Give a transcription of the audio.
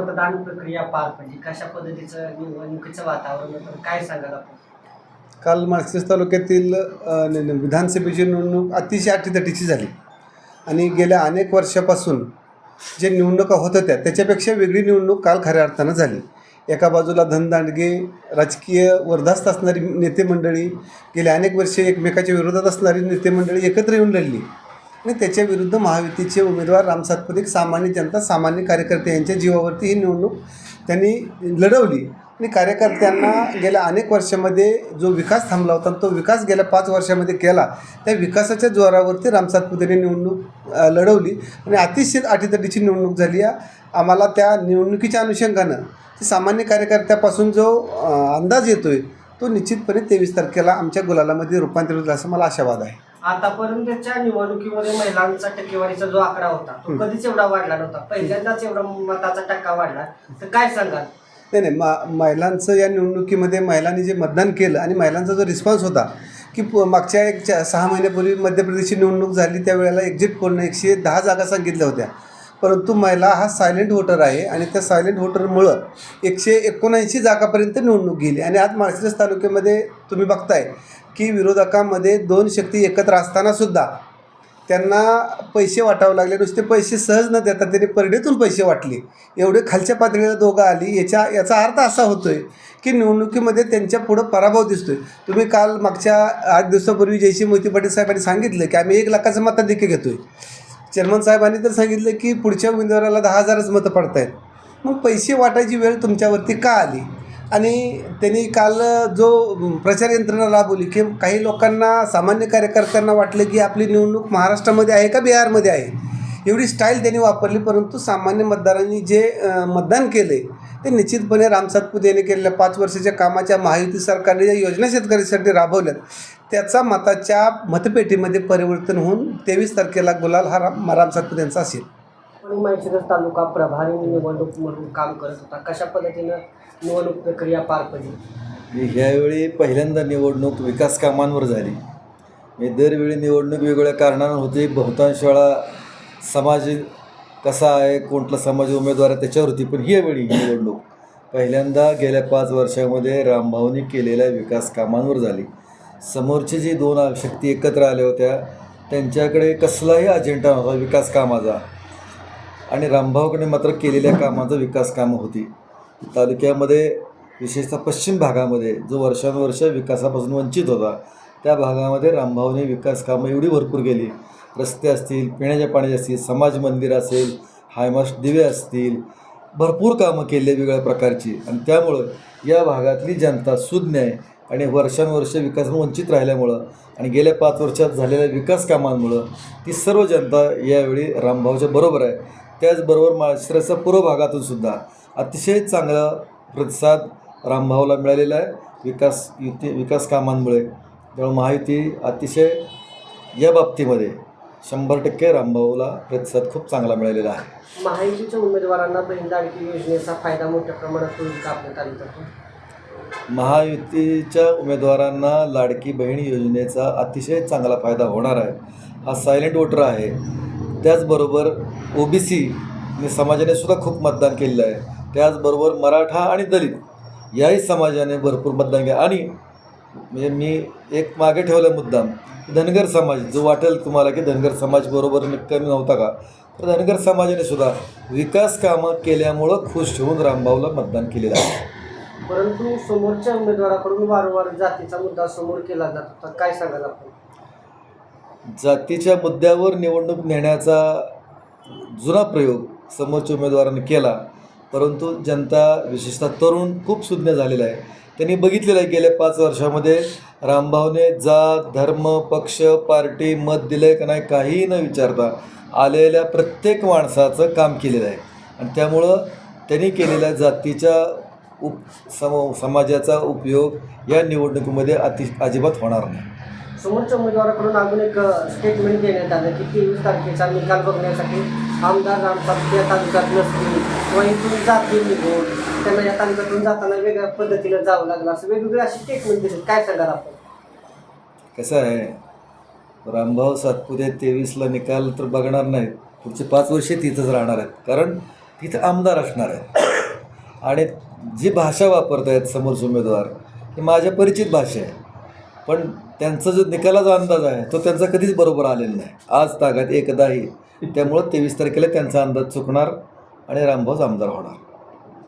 मतदान प्रक्रिया पार पडली. कशा पद्धतीचं निवडणुकीचं वातावरण होतं? काय सांगाल आपण? काल मार्क्सिस तालुक्यातील विधानसभेची निवडणूक अतिशय अटीतटीची झाली. आणि गेल्या अनेक वर्षापासून जे निवडणुका होत होत्या त्याच्यापेक्षा वेगळी निवडणूक काल खऱ्या अर्थानं झाली. एका बाजूला धनदांडगे राजकीय वर्धास्त असणारी नेते मंडळी गेल्या अनेक वर्षे एकमेकाच्या विरोधात असणारी नेते मंडळी एकत्र येऊन लढली. आणि त्याच्या विरुद्ध महायुतीचे उमेदवार रामसातपुते एक सामान्य जनता सामान्य कार्यकर्ते यांच्या जीवावरती ही निवडणूक त्यांनी लढवली. आणि कार्यकर्त्यांना गेल्या अनेक वर्षामध्ये जो विकास थांबला होता तो विकास गेल्या पाच वर्षामध्ये केला त्या विकासाच्या जोरावरती राम सातपुतेने निवडणूक लढवली. आणि अतिशय अटीतटीची निवडणूक झाली आहे आम्हाला त्या निवडणुकीच्या अनुषंगानं. सामान्य कार्यकर्त्यापासून जो अंदाज अंदाज येतोय तो निश्चितपणे तेवीस तारखेला आमच्या गुलालामध्ये रूपांतरित होईल असं मला आशावाद आहे. आतापर्यंतच्या निवडणुकीमध्ये महिलांचा टक्केवारीचा जो आकडा होता तो. कधीच एवढा वाढला नव्हता. पहिल्यांदाच एवढा मताचा टक्का वाढला. तर काय सांगाल? नाही नाही मा महिलांचं या निवडणुकीमध्ये महिलांनी जे मतदान केलं आणि महिलांचा जो रिस्पॉन्स होता की मागच्या एक सहा महिन्यापूर्वी मध्य प्रदेशची निवडणूक झाली त्यावेळेला एक्झिट पोलनं एकशे दहा जागा सांगितल्या होत्या. परंतु महिला हा सायलेंट व्होटर आहे आणि त्या सायलेंट व्होटरमुळं एकशे एकोणऐंशी जागापर्यंत निवडणूक गेली. आणि आज माळशिरस तालुक्यामध्ये तुम्ही बघताय की विरोधकांमध्ये दोन शक्ती एकत्र असतानासुद्धा त्यांना पैसे वाटावं लागले. नुसते पैसे सहज न देता त्यांनी परडेतून पैसे वाटले. एवढे खालच्या पातळीला दोघं आली. याच्या याचा अर्थ असा होतोय की निवडणुकीमध्ये त्यांच्या पुढं पराभव दिसतोय. तुम्ही काल मागच्या आठ दिवसापूर्वी जयशी मोहिती पाटील साहेबांनी सांगितलं की आम्ही एक लाखाचं मताधिक्य घेतोय. चेअरमन साहेबांनी तर सांगितलं की पुढच्या उमेदवाराला दहा हजारच मतं पडतायत. मग पैसे वाटायची वेळ तुमच्यावरती का आली? आणि त्यांनी काल जो प्रचार यंत्रणा राबवली की काही लोकांना सामान्य कार्यकर्त्यांना वाटलं की आपली निवडणूक महाराष्ट्रामध्ये आहे का बिहारमध्ये आहे? एवढी स्टाईल त्यांनी वापरली परंतु सामान्य मतदारांनी जे मतदान केले ते निश्चितपणे रामसातपुत यांनी केलेल्या पाच वर्षाच्या कामाच्या महायुती सरकारने ज्या योजना शेतकऱ्यांसाठी राबवल्यात. त्याचा मताच्या मतपेटीमध्ये परिवर्तन होऊन तेवीस तारखेला गुलाल हा राम रामसातपुत यांचा असेल. तालुका प्रभारी निवडणूक म्हणून काम करत होता. कशा पद्धतीनं निवडणूक प्रक्रिया पार पडली. ह्यावेळी पहिल्यांदा निवडणूक विकास कामांवर झाली. म्हणजे दरवेळी निवडणूक वेगवेगळ्या कारणांवर होते. बहुतांश वेळा समाज कसा आहे कोणता समाज उमेदवार आहे त्याच्यावर होती पण ही वेळी निवडणूक पहिल्यांदा गेल्या पाच वर्षामध्ये रामभाऊनी केलेल्या विकास कामांवर झाली. समोरचे जे दोन शक्ती एकत्र आल्या होत्या त्यांच्याकडे कसलाही अजेंडा नव्हता विकास कामाचा. आणि रामभाऊकडे मात्र केलेल्या कामाचा विकास कामं होती. तालुक्यामध्ये विशेषतः पश्चिम भागामध्ये जो वर्षानुवर्ष विकासापासून वंचित होता त्या भागामध्ये रामभाऊने विकास कामं एवढी भरपूर केली. रस्ते असतील पिण्याच्या पाण्याचे असतील समाज मंदिर असेल हायमास्ट दिवे असतील भरपूर कामं केली वेगळ्या प्रकारची. आणि त्यामुळं या भागातली जनता सुज्ञ आहे आणि वर्षानुवर्ष विकासातून वंचित राहिल्यामुळं आणि गेल्या पाच वर्षात झालेल्या विकास कामांमुळं ती सर्व जनता यावेळी रामभाऊच्या बरोबर आहे. त्याचबरोबर माळशिरसच्या पूर्व भागातून सुद्धा अतिशय चांगला प्रतिसाद रामभाऊला मिळालेला आहे. विकास युती विकास कामांमुळे. त्यामुळे महायुती अतिशय या बाबतीमध्ये शंभर टक्के रामभाऊला प्रतिसाद खूप चांगला मिळालेला आहे. महायुतीच्या उमेदवारांना बहीण लाडकी योजनेचा फायदा मोठ्या प्रमाणात होईल का आपल्या महायुतीच्या उमेदवारांना लाडकी बहीण योजनेचा अतिशय चांगला फायदा होणार आहे. हा सायलेंट वोटर आहे. त्याचबरोबर ओ बी सी समाजाने सुद्धा खूप मतदान केलेलं आहे. त्याचबरोबर मराठा आणि दलित याही समाजाने भरपूर मतदान केलं. आणि म्हणजे मी एक मागे ठेवला मुद्दाम धनगर समाज जो वाटेल तुम्हाला की धनगर समाज बरोबर कमी नव्हता का? तर धनगर समाजाने सुद्धा विकास कामं केल्यामुळं खुश होऊन रामभाऊला मतदान केलेलं आहे. परंतु समोरच्या उमेदवाराकडून वारंवार जातीचा मुद्दा समोर केला जात होता. काय सांगाल आपण? जातीच्या मुद्द्यावर निवडणूक नेण्याचा जुना प्रयोग समोरच्या उमेदवारांनी केला. परंतु जनता विशेषतः तरुण खूप सुज्ञ झालेला आहे. त्यांनी बघितलेलं आहे गेल्या पाच वर्षामध्ये रामभाऊने जात धर्म पक्ष पार्टी मत दिलं आहे का नाही काहीही न विचारता आलेल्या प्रत्येक माणसाचं काम केलेलं आहे. आणि त्यामुळं त्यांनी केलेल्या जातीच्या उप सम समाजाचा उपयोग या निवडणुकीमध्ये अति अजिबात होणार नाही. समोरच्या उमेदवाराकडून अजून एक स्टेटमेंट देण्यात आलं की तेवीस तारखेचा निकाल बघण्यासाठी आमदार आमचा या तालुक्यात नसतील किंवा इथून जातील निघून त्यांना या तालुक्यातून जाताना वेगळ्या पद्धतीनं जावं लागलं असं वेगवेगळे असे स्टेटमेंट दिले काय सांगाल आपण? कसं आहे रामभाऊ सातपुते तेवीसला निकाल तर बघणार नाहीत. पुढचे पाच वर्षे तिथंच राहणार आहेत. कारण तिथं आमदार असणार आहेत. आणि जी भाषा वापरत आहेत समोरचे उमेदवार ही माझ्या परिचित भाषा आहे. पण त्यांचा जो निकालाचा अंदाज आहे तो त्यांचा कधीच बरोबर आलेला नाही. आज तागात एकदाही. त्यामुळं तेवीस तारखेला त्यांचा अंदाज चुकणार आणि रामभाऊच आमदार होणार.